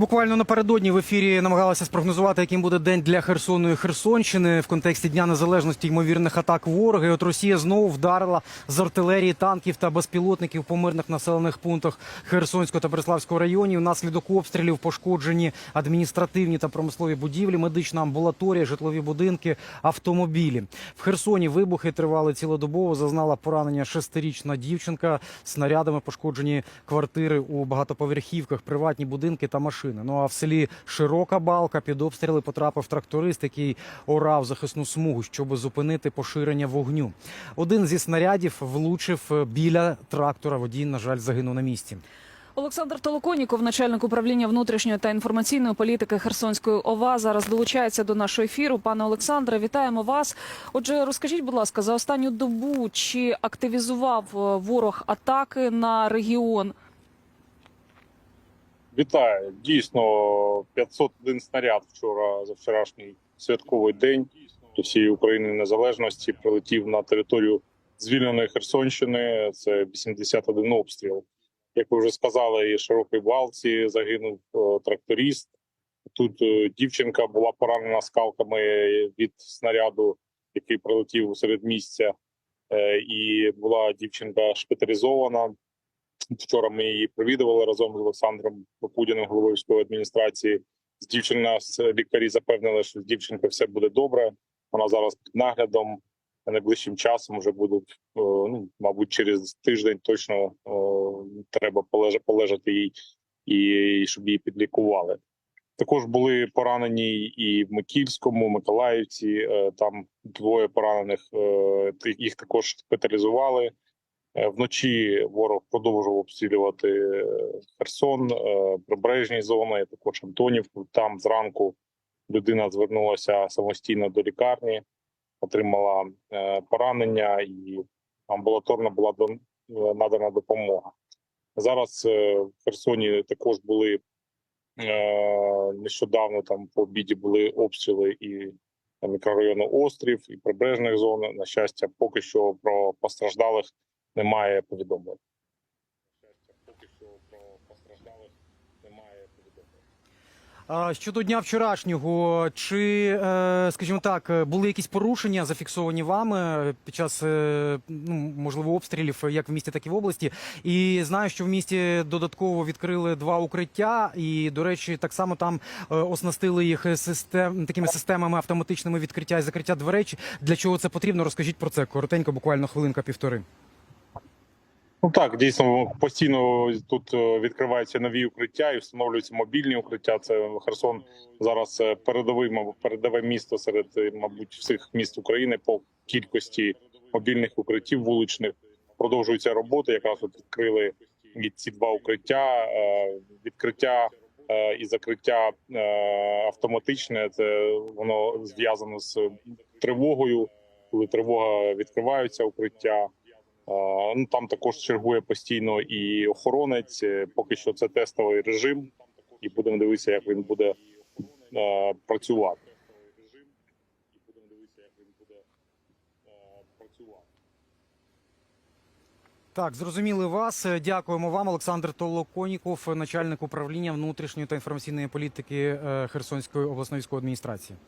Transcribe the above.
Буквально напередодні в ефірі намагалися спрогнозувати, яким буде день для Херсону і Херсонщини в контексті Дня Незалежності ймовірних атак ворога. І От Росія знову вдарила з артилерії, танків та безпілотників по мирних населених пунктах Херсонського та Береславського районів. Внаслідок обстрілів пошкоджені адміністративні та промислові будівлі, медична амбулаторія, житлові будинки, автомобілі. В Херсоні вибухи тривали цілодобово. Зазнала поранення шестирічна дівчинка. Снарядами пошкоджені квартири у багатоповерхівках, приватні будинки та машини. Ну а в селі Широка Балка під обстріли потрапив тракторист, який орав захисну смугу, щоб зупинити поширення вогню. Один зі снарядів влучив біля трактора. Водій, на жаль, загинув на місці. Олександр Толоконіков, начальник управління внутрішньої та інформаційної політики Херсонської ОВА, зараз долучається до нашого ефіру. Пане Олександре, вітаємо вас. Отже, розкажіть, будь ласка, за останню добу чи активізував е, ворог атаки на регіон? Вітаю. Дійсно, 501 снаряд вчора за вчорашній святковий день до всієї України незалежності прилетів на територію звільненої Херсонщини. Це 81 обстріл. Як ви вже сказали, і широкій балці загинув е, тракторист. Тут е, дівчинка була поранена скалками від снаряду, який прилетів серед місця, Е, і була дівчинка шпиталізована. Вчора ми її провідували разом з Олександром Попудіним, головою військової адміністрації. З дівчиною нас лікарі запевнили, що з дівчинкою все буде добре. Вона зараз під наглядом. Найближчим часом вже будуть, е, ну мабуть, через тиждень точно е, треба полежа- полежати їй і щоб її підлікували. Також були поранені і в Микільському, Миколаївці. е, Там двоє поранених е, їх також шпиталізували. Е, Вночі ворог продовжував обстрілювати е, Херсон, е, прибережні зони, також Антонівку. Там зранку людина звернулася самостійно до лікарні, отримала поранення і амбулаторно була надана допомога. Зараз в Херсоні також були нещодавно там по обіді були обстріли і мікрорайону Острів, і прибережних зон. На щастя, поки що про постраждалих немає повідомлень. Поки що про немає повідомлень. Щодо дня вчорашнього, чи, е, скажімо так, були якісь порушення зафіксовані вами під час е, ну, можливо обстрілів, як в місті, так і в області? І знаю, що в місті додатково відкрили два укриття, і до речі, так само там е, оснастили їх систем такими системами автоматичними відкриття і закриття дверей. Для чого це потрібно? Розкажіть про це коротенько, буквально хвилинка півтори. Ну так, дійсно постійно тут е, відкриваються нові укриття і встановлюються мобільні укриття. Це Херсон зараз е, передовий, передове місто серед, е, мабуть, всіх міст України по кількості мобільних укриттів вуличних. Продовжуються роботи. Якраз от відкрили ці два укриття. Відкриття і закриття автоматичне. Це воно зв'язано з тривогою. Коли тривога відкриваються укриття. Ну там також чергує постійно і охоронець. Е, Поки що це тестовий режим, і будемо дивитися, як він буде е, працювати. Так, зрозуміли вас. Дякуємо вам, Олександр Толоконіков, начальник управління внутрішньої та інформаційної політики е, Херсонської обласної військової адміністрації.